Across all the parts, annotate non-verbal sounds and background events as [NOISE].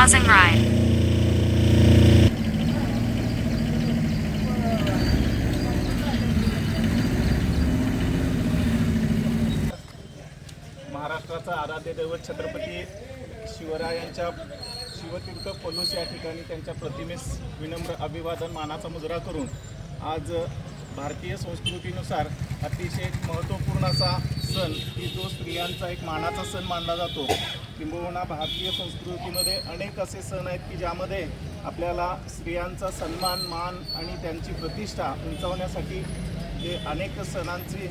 Pausing ride. महाराष्ट्राचा आराध्य दैवत छत्रपती शिवरायांच्या शिवतीर्थ पलूस या ठिकाणी त्यांच्या प्रतिमेस विनम्र अभिवादन मानाचा मुजरा करून आज भारतीय संस्कृतीनुसार अतिशय महत्त्वपूर्ण असा सण की जो स्त्रियांचा एक मानाचा सण मानला जातो किंबहुना भारतीय संस्कृतीमध्ये अनेक असे सण आहेत की ज्यामध्ये आपल्याला स्त्रियांचा सन्मान मान आणि त्यांची प्रतिष्ठा उंचावण्यासाठी जे अनेक सणांची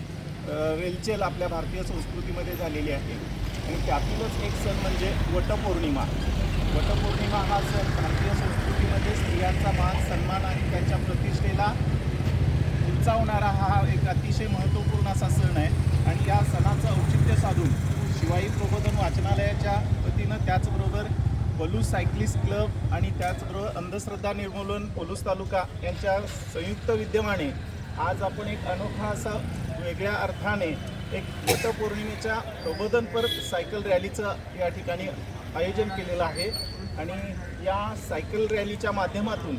रेलचेल आपल्या भारतीय संस्कृतीमध्ये झालेली आहे. आणि त्यातीलच एक सण म्हणजे वटपौर्णिमा. वटपौर्णिमा हा सण भारतीय संस्कृतीमध्ये स्त्रियांचा मान सन्मान आणि त्यांच्या प्रतिष्ठेला उंचावणारा हा एक अतिशय महत्त्वपूर्ण असा सण आहे. आणि या सणाचं औचित्य साधून शिवाई प्रबोधन वाचनालयाच्या वतीनं त्याचबरोबर पलूस सायक्लिस्ट क्लब आणि त्याचबरोबर अंधश्रद्धा निर्मूलन पलूस तालुका यांच्या संयुक्त विद्यमाने आज आपण एक अनोखा असा वेगळ्या अर्थाने एक वटपौर्णिमेच्या प्रबोधनपर सायकल रॅलीचं या ठिकाणी आयोजन केलेलं आहे. आणि या सायकल रॅलीच्या माध्यमातून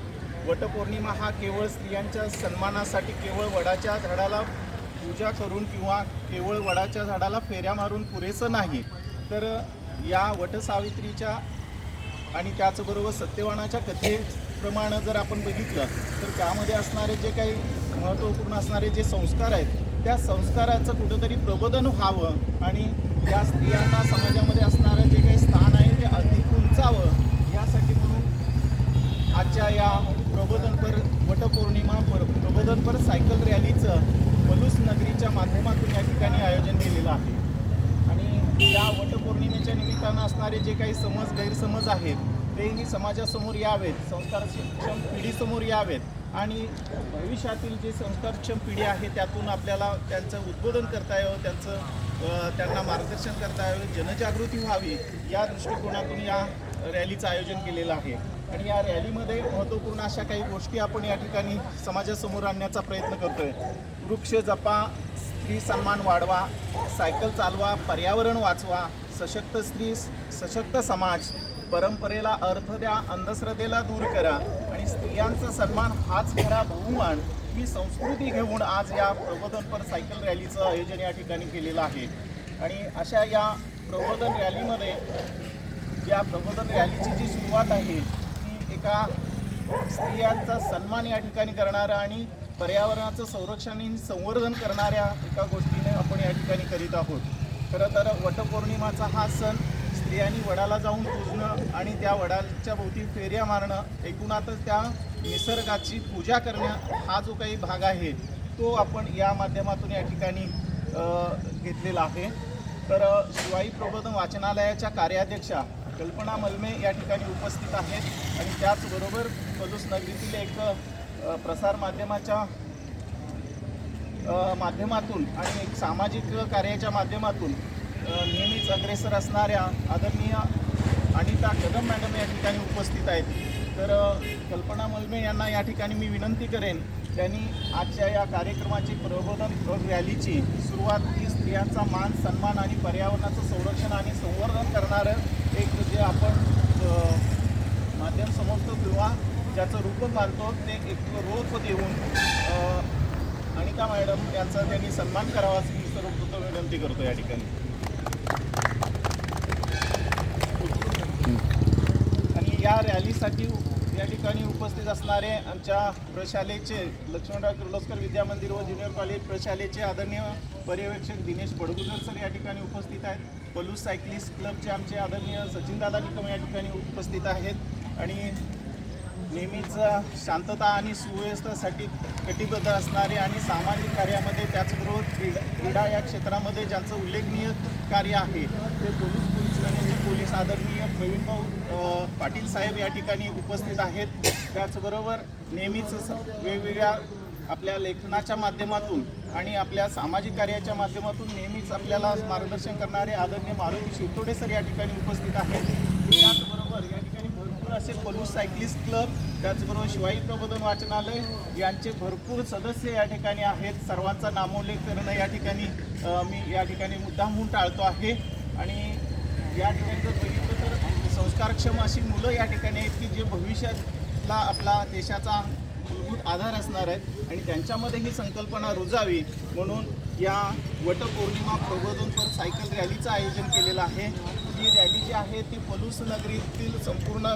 वटपौर्णिमा हा केवळ स्त्रियांच्या सन्मानासाठी केवळ वडाच्या झाडाला पूजा करून किंवा केवळ वडाच्या झाडाला फेऱ्या मारून पुरेसं नाही तर या वटसावित्रीच्या आणि त्याचबरोबर सत्यवानाच्या कथेप्रमाणे जर आपण बघितलं तर त्यामध्ये असणारे जे काही महत्त्वपूर्ण असणारे जे संस्कार आहेत त्या संस्काराचं कुठंतरी प्रबोधन व्हावं आणि या स्त्रियांना समाजामध्ये असणारं जे काही स्थान आहे ते अधिक उंचावं यासाठी म्हणून आजच्या या प्रबोधनपर वटपौर्णिमा पर प्रबोधनपर सायकल रॅली माध्यमातून या ठिकाणी आयोजन केलेलं आहे. आणि या वटपौर्णिमेच्या निमित्तानं असणारे जे काही समज गैरसमज आहेत तेही समाजासमोर यावेत संस्कारक्षम पिढीसमोर यावेत आणि भविष्यातील जे संस्कारक्षम पिढी आहे त्यातून आपल्याला त्यांचं उद्बोधन करता यावं त्यांचं त्यांना मार्गदर्शन करता यावं जनजागृती व्हावी या दृष्टिकोनातून या रॅलीचं आयोजन केलेलं आहे. आणि या रॅलीमध्ये महत्त्वपूर्ण अशा काही गोष्टी आपण या ठिकाणी समाजासमोर आणण्याचा प्रयत्न करतोय. वृक्ष जपा स्त्री सन्मान वाढवा सायकल चालवा पर्यावरण वाचवा सशक्त स्त्री सशक्त समाज परंपरेला अर्थ द्या अंधश्रद्धेला दूर करा आणि स्त्रियांचा सन्मान हाच खरा बहुमान ही संस्कृती घेऊन आज या प्रबोधनपर सायकल रॅलीचं आयोजन या ठिकाणी केलेलं आहे. आणि अशा या प्रबोधन रॅलीमध्ये या प्रबोधन रॅलीची जी सुरुवात आहे ती एका स्त्रियांचा सन्मान या ठिकाणी करणारा आणि पर्यावरणाचं संरक्षण आणि संवर्धन करणाऱ्या एका गोष्टीने आपण या ठिकाणी करीत आहोत. खरं तर वटपौर्णिमाचा हा सण स्त्रियांनी वडाला जाऊन पूजणं आणि त्या वडाच्या भोवती फेऱ्या मारणं एकूणातच त्या निसर्गाची पूजा करणं हा जो काही भाग आहे तो आपण या माध्यमातून या ठिकाणी घेतलेला आहे. तर शिवाई प्रबोधन वाचनालयाच्या कार्याध्यक्षा कल्पना मलमे या ठिकाणी उपस्थित आहेत आणि त्याचबरोबर पलूस नगरीतील एक प्रसार माध्यमाच्या माध्यमातून आणि एक सामाजिक कार्याच्या माध्यमातून नेहमीच अग्रेसर असणाऱ्या आदरणीय अनिता कदम मॅडम या ठिकाणी उपस्थित आहेत. तर कल्पना मलमे यांना या ठिकाणी मी विनंती करेन त्यांनी आजच्या या कार्यक्रमाची प्रबोधन रॅलीची सुरुवात ही स्त्रियांचा मान सन्मान आणि पर्यावरणाचं संरक्षण आणि संवर्धन करणारं एक जे आपण माध्यम समजतो किंवा ज्याचं रूप मानतो ते एक रोप देऊन अनिका अनिता मॅडम यांचा त्यांनी सन्मान करावा अशी मी सर्वप्रथम विनंती करतो या ठिकाणी. आणि या रॅलीसाठी या ठिकाणी उपस्थित असणारे आमच्या प्रशालेचे लक्ष्मणराव किर्लोस्कर विद्या मंदिर व ज्युनियर कॉलेज प्रशालेचे आदरणीय पर्यवेक्षक दिनेश बडगुजर सर या ठिकाणी उपस्थित आहेत. पलूस सायक्लिस्ट क्लबचे आमचे आदरणीय सचिनदादा निकम या ठिकाणी उपस्थित आहेत. आणि नेहमीच शांतता आणि सुव्यवस्थेसाठी कटिबद्ध असणारे आणि सामाजिक कार्यामध्ये त्याचबरोबर क्रीडा क्रीडा या क्षेत्रामध्ये ज्यांचं उल्लेखनीय कार्य आहे. ते पोलीस पोलीस पोलीस आदरणीय प्रवीणभाऊ पाटील साहेब या ठिकाणी उपस्थित आहेत. त्याचबरोबर नेहमीच वेगवेगळ्या आपल्या लेखनाच्या माध्यमातून आणि आपल्या सामाजिक कार्याच्या माध्यमातून नेहमीच आपल्याला मार्गदर्शन करणारे आदरणीय मारुती शिवतोडे सर या ठिकाणी उपस्थित आहेत. या ठिकाणी असे पलूस सायक्लिस्ट क्लब त्याचबरोबर शिवाई प्रबोधन वाचनालय यांचे भरपूर सदस्य या ठिकाणी आहेत. सर्वांचा नामोल्लेख करणं या ठिकाणी मी या ठिकाणी मुद्दामहून टाळतो आहे. आणि या ठिकाणी जर बघितलं तर संस्कारक्षम अशी मुलं या ठिकाणी आहेत की जे भविष्यातला आपला देशाचा मूलभूत आधार असणार आहेत. आणि त्यांच्यामध्ये ही संकल्पना रुजावी. म्हणून या वटपौर्णिमा प्रबोधनपर सायकल रॅलीचं आयोजन केलेलं आहे. ही रॅली जी आहे ती पलूस नगरीतील संपूर्ण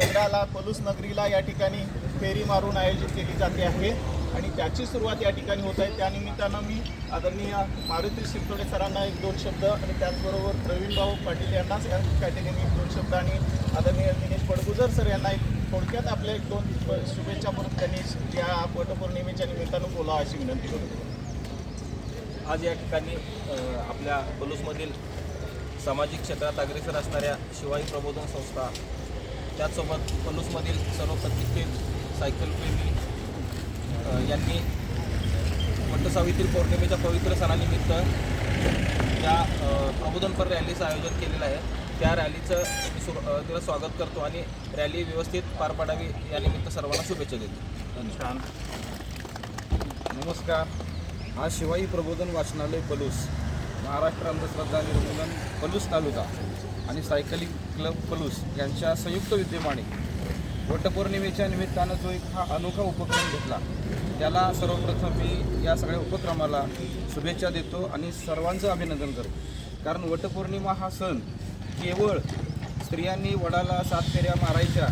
नगराला पलूस नगरीला या ठिकाणी फेरी मारून आयोजित केली जाते आहे. आणि त्याची सुरुवात या ठिकाणी होत आहे. त्यानिमित्तानं मी आदरणीय मारुती शिरतोडे सरांना एक दोन शब्द आणि त्याचबरोबर प्रवीणभाऊ पाटील यांनाच या ठिकाणी एक दोन शब्द आणि आदरणीय दिनेश पडगुजर सर यांना एक थोडक्यात आपल्या एक दोन शुभेच्छा म्हणून त्यांनी या वटपौर्णिमेच्या निमित्तानं बोलावं अशी विनंती करतो. आज या ठिकाणी आपल्या पलूसमधील सामाजिक क्षेत्रात अग्रेसर असणाऱ्या शिवाई प्रबोधन संस्था. त्याचसोबत पलूसमधील सर्व प्रतिष्ठित सायकल प्रेमी अ, यांनी वटसावित्री पौर्णिमेच्या पवित्र सणानिमित्त त्या अ, प्रबोधनपर रॅलीचं आयोजन केलेलं आहे त्या रॅलीचं मी सुर तिला स्वागत करतो आणि रॅली व्यवस्थित पार पाडावी यानिमित्त सर्वांना शुभेच्छा देतो. नमस्कार. आज शिवाई प्रबोधन वाचनालय पलूस. महाराष्ट्र अंधश्रद्धा निर्मूलन पलूस तालुका आणि सायकलिंग क्लब पलूस यांच्या संयुक्त विद्यमाने वटपौर्णिमेच्या निमित्तानं जो एक हा अनोखा उपक्रम घेतला त्याला सर्वप्रथम मी या सगळ्या उपक्रमाला शुभेच्छा देतो आणि सर्वांचं अभिनंदन करतो. कारण वटपौर्णिमा हा सण केवळ स्त्रियांनी वडाला सात फेऱ्या मारायच्या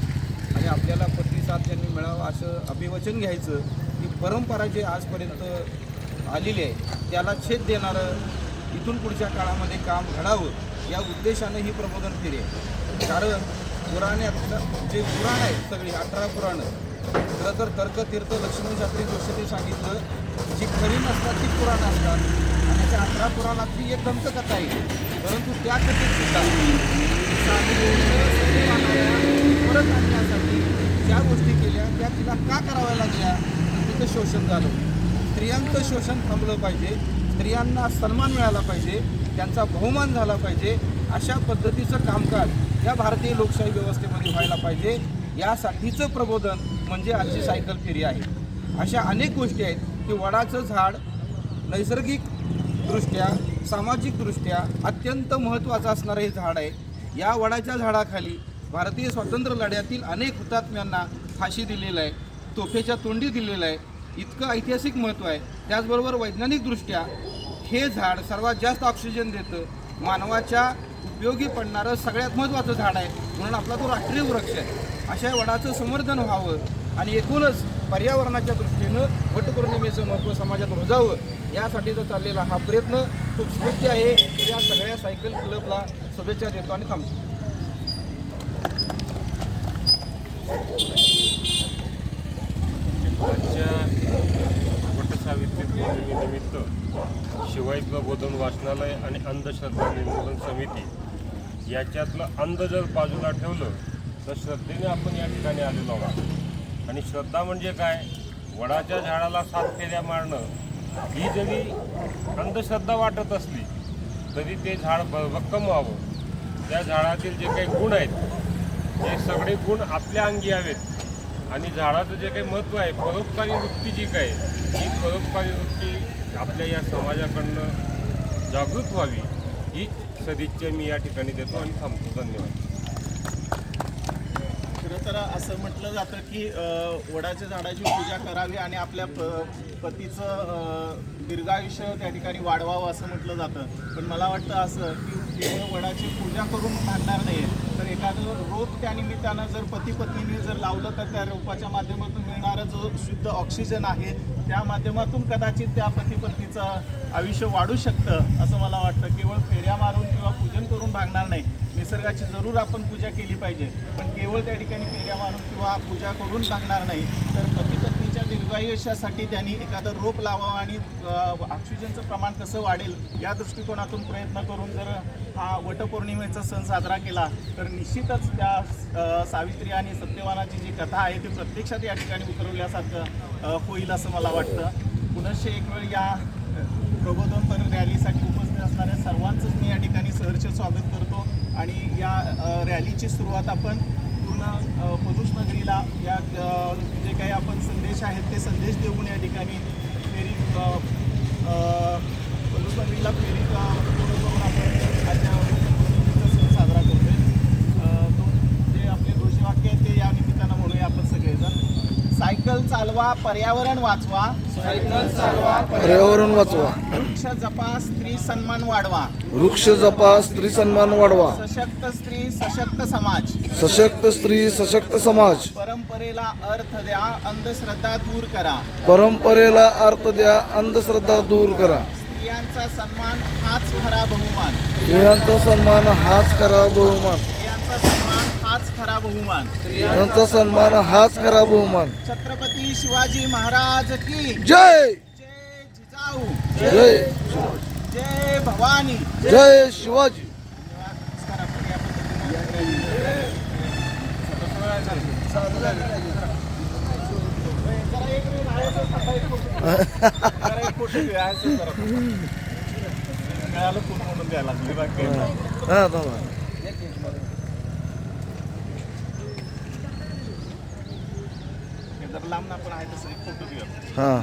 आणि आपल्याला प्रतिसाद त्यांनी मिळावं असं अभिवचन घ्यायचं ही परंपरा जी आजपर्यंत आलेली आहे त्याला छेद देणारं इथून पुढच्या काळामध्ये काम घडावं या उद्देशानं ही प्रबोधन फेरी आहे. कारण पुराण्यात जे पुराण आहेत सगळी अठरा पुराणं खरं तर तर्कतीर्थ तीर्थ लक्ष्मण सांगितलं जी खरी नसतात ती पुराणं असतात. आणि त्या अठरा पुराणातली एक दंतकथा आहे. परंतु त्या कथेत सुद्धा परत आणण्यासाठी ज्या गोष्टी केल्या त्या तिला का कराव्या लागल्या? तिथं शोषण झालं. स्त्रियांचं शोषण थांबलं पाहिजे. स्त्रियांना सन्मान मिळाला पाहिजे त्यांचा बहुमान झाला पाहिजे अशा पद्धतीचं कामकाज या भारतीय लोकशाही व्यवस्थेमध्ये व्हायला पाहिजे. यासाठीचं प्रबोधन म्हणजे आजची सायकल फेरी आहे. अशा अनेक गोष्टी आहेत की वडाचं झाड नैसर्गिकदृष्ट्या सामाजिकदृष्ट्या अत्यंत महत्त्वाचं असणारं हे झाड आहे. या वडाच्या झाडाखाली भारतीय स्वातंत्र्य लढ्यातील अनेक हुतात्म्यांना फाशी दिलेलं आहे तोफेच्या तोंडी दिलेलं आहे. इतकं ऐतिहासिक महत्त्व आहे. त्याचबरोबर वैज्ञानिकदृष्ट्या हे झाड सर्वात जास्त ऑक्सिजन देतं. मानवाच्या उपयोगी पडणारं सगळ्यात महत्त्वाचं झाड आहे. म्हणून आपला तो राष्ट्रीय वृक्ष आहे. अशा वडाचं संवर्धन व्हावं आणि एकूणच पर्यावरणाच्या दृष्टीनं वटपौर्णिमेचं महत्त्व समाजात रुजावं यासाठीचा चाललेला हा प्रयत्न खूप स्फूर्ती आहे. या सगळ्या सायकल क्लबला शुभेच्छा देतो आणि थांबतो. Thank you. निमित्त शिवाई प्रबोधन वाचनालय आणि अंधश्रद्धा निर्मूलन समिती याच्यातलं अंध जर बाजूला ठेवलं तर श्रद्धेने आपण या ठिकाणी आलेलो आहोत. आणि श्रद्धा म्हणजे काय? वडाच्या झाडाला सात फेऱ्या मारणं. ही जरी अंधश्रद्धा वाटत असली तरी ते झाड भक्कम व्हावं. त्या झाडातील जे काही गुण आहेत ते सगळे गुण आपल्या अंगी यावेत. आणि झाडाचं जे काही महत्त्व आहे परोपकारी वृत्ती जी काय ही परोपकारी वृत्ती आपल्या या समाजाकडनं जागृत व्हावी ही सदिच्छा मी या ठिकाणी देतो आणि थांबतो. धन्यवाद. खरं तर असं म्हटलं जातं की वडाच्या झाडाची पूजा करावी आणि आपल्या प पतीचं दीर्घायुष्य त्या ठिकाणी वाढवावं असं म्हटलं जातं. पण मला वाटतं असं की केवळ वडाची पूजा करून भागणार नाही आहे एखादं रोप त्या निमित्तानं जर पती पत्नीने जर लावलं तर त्या रोपाच्या माध्यमातून मिळणारा जो शुद्ध ऑक्सिजन आहे त्या माध्यमातून कदाचित त्या पती पत्नीचं आयुष्य वाढू शकतं असं मला वाटतं. केवळ फेऱ्या मारून किंवा पूजन करून भागणार नाही. निसर्गाची जरूर आपण पूजा केली पाहिजे. पण केवळ त्या ठिकाणी फेऱ्या मारून किंवा पूजा करून भागणार नाही तर पती पत्नी दीर्घायुष्यासाठी त्यांनी एखादं रोप लावावं आणि ऑक्सिजनचं प्रमाण कसं वाढेल या दृष्टिकोनातून प्रयत्न करून जर हा वटपौर्णिमेचा सण साजरा केला तर निश्चितच त्या सावित्री आणि सत्यवानाची जी कथा आहे ती प्रत्यक्षात या ठिकाणी उतरवल्यासारखं होईल असं मला वाटतं. पुनश्च एक वेळ या प्रबोधनपर रॅलीसाठी उपस्थित असणाऱ्या सर्वांचंच मी या ठिकाणी सहर्ष स्वागत करतो आणि या रॅलीची सुरुवात आपण पूर्ण अ, या जे काही आपण संदेश आहेत ते संदेश देऊन या ठिकाणी फेरी अ, फेरी करून आपण आजच्या वटपौर्णिमेचा सण साजरा करतोय अ, सायकल चालवा पर्यावरण वाचवा. पर्यावरण वाचवा. वृक्ष जपा स्त्री सन्मान वाढवा. वृक्ष जपा स्त्री सन्मान वाढवा. सशक्त स्त्री सशक्त समाज. सशक्त स्त्री सशक्त समाज. परंपरेला अर्थ द्या अंधश्रद्धा दूर करा. परंपरेला अर्थ द्या अंधश्रद्धा दूर करा. स्त्रियांचा सन्मान हाच खरा बहुमान. स्त्रियांचा सन्मान हाच करा बहुमान. हाच खरा बहुमान. स्त्रियांचा सन्मान हाच करा बहुमान. छत्रपती शिवाजी महाराज की जय! जय जिजाऊ. जय जय भवानी. जय शिवाजी. [LAUGHS] नमस्कार आपण या पद्धतीने जरा एक मिनिट आहे सर, थांबा एक फोटो. जरा एक फोटो घ्या, आहे सर, जरा. मिळालं फोन म्हणून द्यायला लागले बाकी काही नाही. हा थांबा हे जर लांब ना पण आहे तसं. फोटो घेऊया.